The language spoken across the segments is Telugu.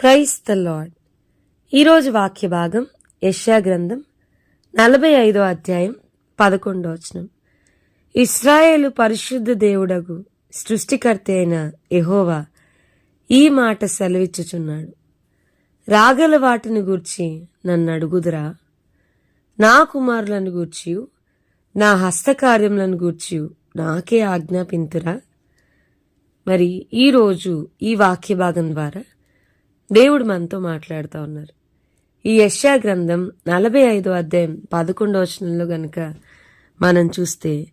ప్రైస్ ద లాడ్ ఈరోజు వాక్య భాగం యష్యా గ్రంథం నలభై ఐదో అధ్యాయం పదకొండో వచనం. ఇస్రాయేలు పరిశుద్ధ దేవుడగు సృష్టికర్త అయిన ఎహోవా ఈ మాట సెలవిచ్చుచున్నాడు. రాగల వాటిని గూర్చి నన్ను అడుగుదురా. నా కుమారులను గూర్చి నా హస్తకార్యములను గూర్చి నాకే ఆజ్ఞాపింతురా. మరి ఈరోజు ఈ వాక్య భాగం ద్వారా దేవుడు మనతో మాట్లాడుతూ ఉన్నారు. ఈ యశ్యా గ్రంథం నలభై ఐదో అధ్యాయం పదకొండో వచనంలో గనుక మనం చూస్తే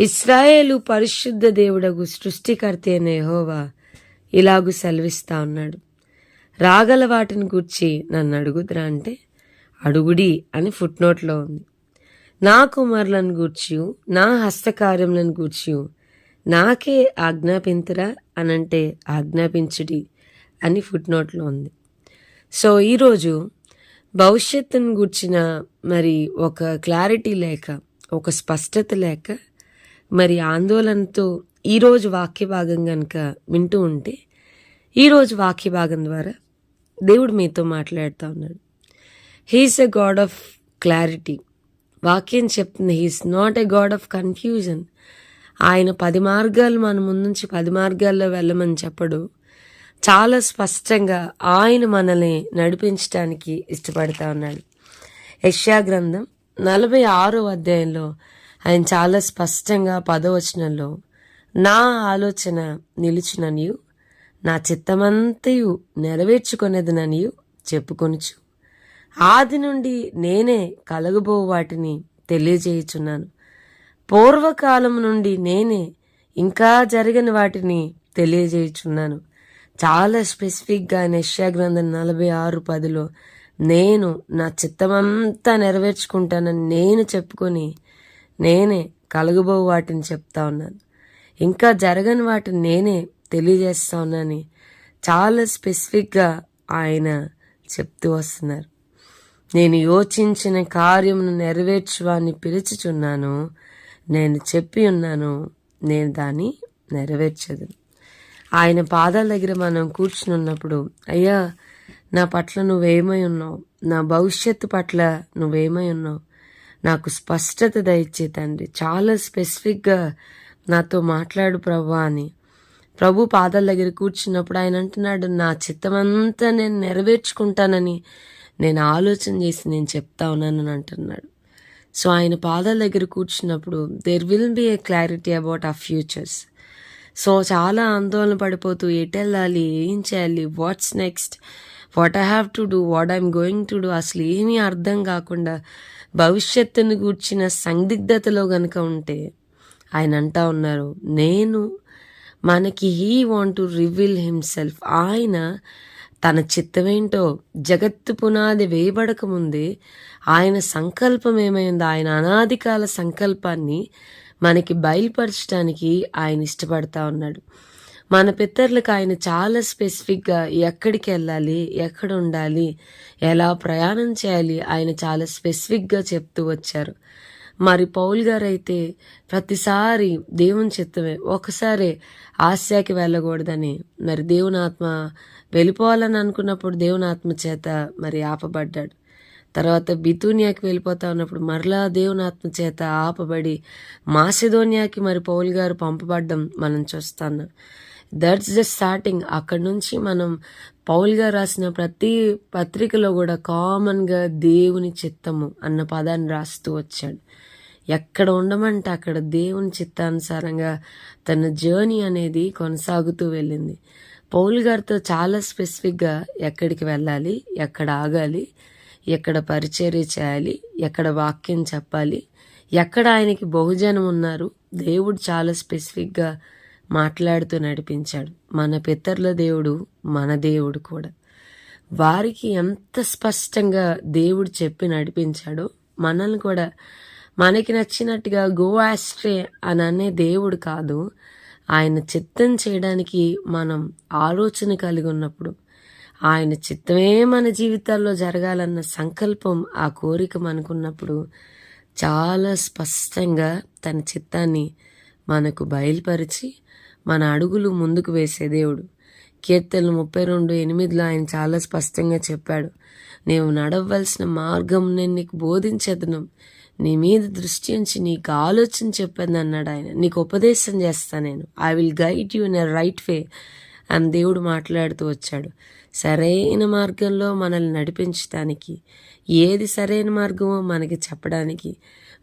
ఇస్రాయేలు పరిశుద్ధ దేవుడగు సృష్టికర్త అయిన యెహోవా ఇలాగు సెలవిస్తా ఉన్నాడు. రాగల వాటిని గూర్చి నన్ను అడుగుదురా అంటే అడుగుడి అని ఫుట్నోట్లో ఉంది. నా కుమారులను గూర్చి నా హస్తకార్యములను గూర్చి నాకే ఆజ్ఞాపించరా అనంటే ఆజ్ఞాపించుడి. అని ఫుట్ నోట్లో ఉంది. సో ఈరోజు భవిష్యత్తును గూర్చిన మరి ఒక క్లారిటీ లేక ఒక స్పష్టత లేక మరి ఆందోళనతో ఈరోజు వాక్య భాగం కనుక వింటూ ఉంటే ఈరోజు వాక్య భాగం ద్వారా దేవుడు మీతో మాట్లాడుతూ ఉన్నాడు. He is a God of clarity వాక్యం చెప్తుంది he is not a God of confusion ఆయన పది మార్గాలు మన ముందుంచి పది మార్గాల్లో వెళ్ళమని చెప్పడు. చాలా స్పష్టంగా ఆయన మనల్ని నడిపించటానికి ఇష్టపడతా ఉన్నాడు. యష్యా గ్రంథం నలభై ఆరో అధ్యాయంలో ఆయన చాలా స్పష్టంగా పదవచనంలో నా ఆలోచన నిలిచిననియు నా చిత్తమంతయు నెరవేర్చుకునేదననియు చెప్పుకొనుచు. ఆది నుండి నేనే కలగబో వాటిని తెలియజేయుచున్నాను. పూర్వకాలం నుండి నేనే ఇంకా జరగని వాటిని తెలియజేయుచున్నాను. చాలా స్పెసిఫిక్గా నెష్యా గ్రంథం నలభై ఆరు పదిలో నేను నా చిత్తమంతా నెరవేర్చుకుంటానని నేను చెప్పుకొని నేనే కలగబో వాటిని చెప్తా ఉన్నాను. ఇంకా జరగని వాటిని నేనే తెలియజేస్తా ఉన్నానని చాలా స్పెసిఫిక్గా ఆయన చెప్తూ వస్తున్నారు. నేను యోచించిన కార్యమును నెరవేర్చువాన్ని పిలుచుచున్నాను. నేను చెప్పి ఉన్నాను. నేను దాన్ని నెరవేర్చదు. ఆయన పాదాల దగ్గర మనం కూర్చుని ఉన్నప్పుడు అయ్యా నా పట్ల నువ్వేమై ఉన్నావు? నా భవిష్యత్తు పట్ల నువ్వేమై ఉన్నావు? నాకు స్పష్టత దయచే తండ్రి చాలా స్పెసిఫిక్గా నాతో మాట్లాడు ప్రభా అని. ప్రభు పాదాల దగ్గర కూర్చున్నప్పుడు ఆయన అంటున్నాడు నా చిత్తమంతా నేను నెరవేర్చుకుంటానని నేను ఆలోచన చేసి నేను చెప్తా ఉన్నానని అంటున్నాడు. సో ఆయన పాదాల దగ్గర కూర్చున్నప్పుడు there will be a clarity about ఆ ఫ్యూచర్స్ సో చాలా ఆందోళన పడిపోతూ ఎటు వెళ్ళాలి ఏం చేయాలి what's next what I have to do what I'm going to do అసలు ఏమీ అర్థం కాకుండా భవిష్యత్తును గూర్చిన సందిగ్ధతలో గనుక ఉంటే ఆయన అంటా ఉన్నారు నేను మనకి he want to reveal himself ఆయన తన చిత్తమేంటో జగత్తు పునాది వేయబడకముందే ఆయన సంకల్పం ఏమైందో ఆయన అనాదికాల సంకల్పాన్ని మనకి బయలుపరచడానికి ఆయన ఇష్టపడతా ఉన్నాడు. మన పిత్తర్లకు ఆయన చాలా స్పెసిఫిక్గా ఎక్కడికి వెళ్ళాలి ఎక్కడ ఉండాలి ఎలా ప్రయాణం చేయాలి ఆయన చాలా స్పెసిఫిక్గా చెప్తూ వచ్చారు. మరి పౌల్ గారు అయితే ప్రతిసారి దేవుని చిత్తమే ఒకసారి ఆస్యాకి వెళ్ళకూడదని. మరి దేవుని ఆత్మ వెళ్ళిపోవాలని అనుకున్నప్పుడు దేవుని ఆత్మ చేత మరి ఆపబడ్డాడు. తర్వాత బితూనియాకి వెళ్ళిపోతా ఉన్నప్పుడు మరలా దేవుని ఆత్మ చేత ఆపబడి మాసిదోనియాకి మరి పౌల్ గారు పంపబడ్డం మనం చూస్తాను దట్స్ ద స్టార్టింగ్ అక్కడ నుంచి మనం పౌల్ గారు రాసిన ప్రతి పత్రికలో కూడా కామన్గా దేవుని చిత్తము అన్న పదాన్ని రాస్తూ వచ్చాడు. ఎక్కడ ఉండమంటే అక్కడ దేవుని చిత్తానుసారంగా తన జర్నీ అనేది కొనసాగుతూ వెళ్ళింది. పౌల్ గారితో చాలా స్పెసిఫిక్గా ఎక్కడికి వెళ్ళాలి ఎక్కడ ఆగాలి ఎక్కడ పరిచర్య చేయాలి ఎక్కడ వాక్యం చెప్పాలి ఎక్కడ ఆయనకి బహుజనం ఉన్నారు దేవుడు చాలా స్పెసిఫిక్గా మాట్లాడుతూ నడిపించాడు. మన పితరుల దేవుడు మన దేవుడు కూడా. వారికి ఎంత స్పష్టంగా దేవుడు చెప్పి నడిపించాడో మనల్ని కూడా మనకి నచ్చినట్టుగా గో ఆస్ట్రే అని అనే దేవుడు కాదు ఆయన చిత్తం చేయడానికి మనం ఆలోచన కలిగి ఉన్నప్పుడు ఆయన చిత్తమే మన జీవితాల్లో జరగాలన్న సంకల్పం ఆ కోరిక మనకున్నప్పుడు చాలా స్పష్టంగా తన చిత్తాన్ని మనకు బయలుపరిచి మన అడుగులు ముందుకు వేసే దేవుడు. కీర్తనలు ముప్పై రెండు ఎనిమిదిలో ఆయన చాలా స్పష్టంగా చెప్పాడు. నీవు నడవలసిన మార్గం నేను నీకు బోధించేదనం. నీ మీద దృష్టి ఉంచి నీకు ఆలోచన చెప్పేది అన్నాడు ఆయన. నీకు ఉపదేశం చేస్తాను నేను. I will guide you in a right way అని దేవుడు మాట్లాడుతూ వచ్చాడు. సరైన మార్గంలో మనల్ని నడిపించడానికి ఏది సరైన మార్గమో మనకి చెప్పడానికి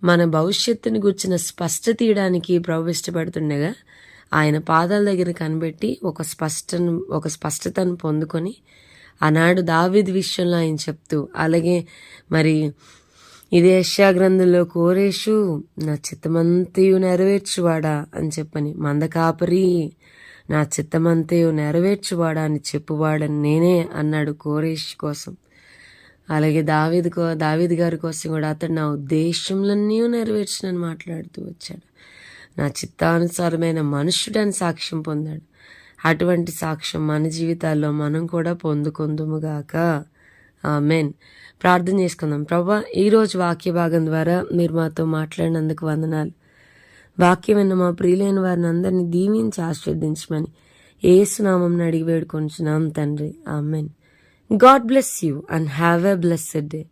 మన భవిష్యత్తుని గుర్చిన స్పష్టత తీయడానికి ప్రభు ఇష్టపడుతుండగా ఆయన పాదాల దగ్గర కనిపెట్టి ఒక స్పష్టను ఒక స్పష్టతను పొందుకొని ఆనాడు దావిది విషయంలో ఆయన చెప్తూ అలాగే మరి ఇదే యెషయా గ్రంథంలో కోరేషు నా చిత్తమంతయు నెరవేర్చువాడా అని చెప్పని మందకాపరి నా చిత్తమంతయు నెరవేర్చువాడా అని చెప్పువాడని నేనే అన్నాడు కోరేష్ కోసం. అలాగే దావీదు కో దావీదు గారి కోసం కూడా అతడు నా ఉద్దేశంలన్నీ నెరవేర్చినని మాట్లాడుతూ వచ్చాడు. నా చిత్తానుసారమైన మనుష్యుడని సాక్ష్యం పొందాడు. అటువంటి సాక్ష్యం మన జీవితాల్లో మనం కూడా పొందుకుందుముగాక. మెయిన్ ప్రార్థన చేసుకుందాం. ప్రభా ఈరోజు వాక్య భాగం ద్వారా మీరు మాతో మాట్లాడినందుకు వందనాలు. వాక్యం విన్న మా ప్రియులైన వారిని అందరినీ దీవించి ఆశీర్వదించమని ఏసునామం అడిగి వేడుకొంచున్నాం తండ్రి. Amen. God bless you and have a blessed day.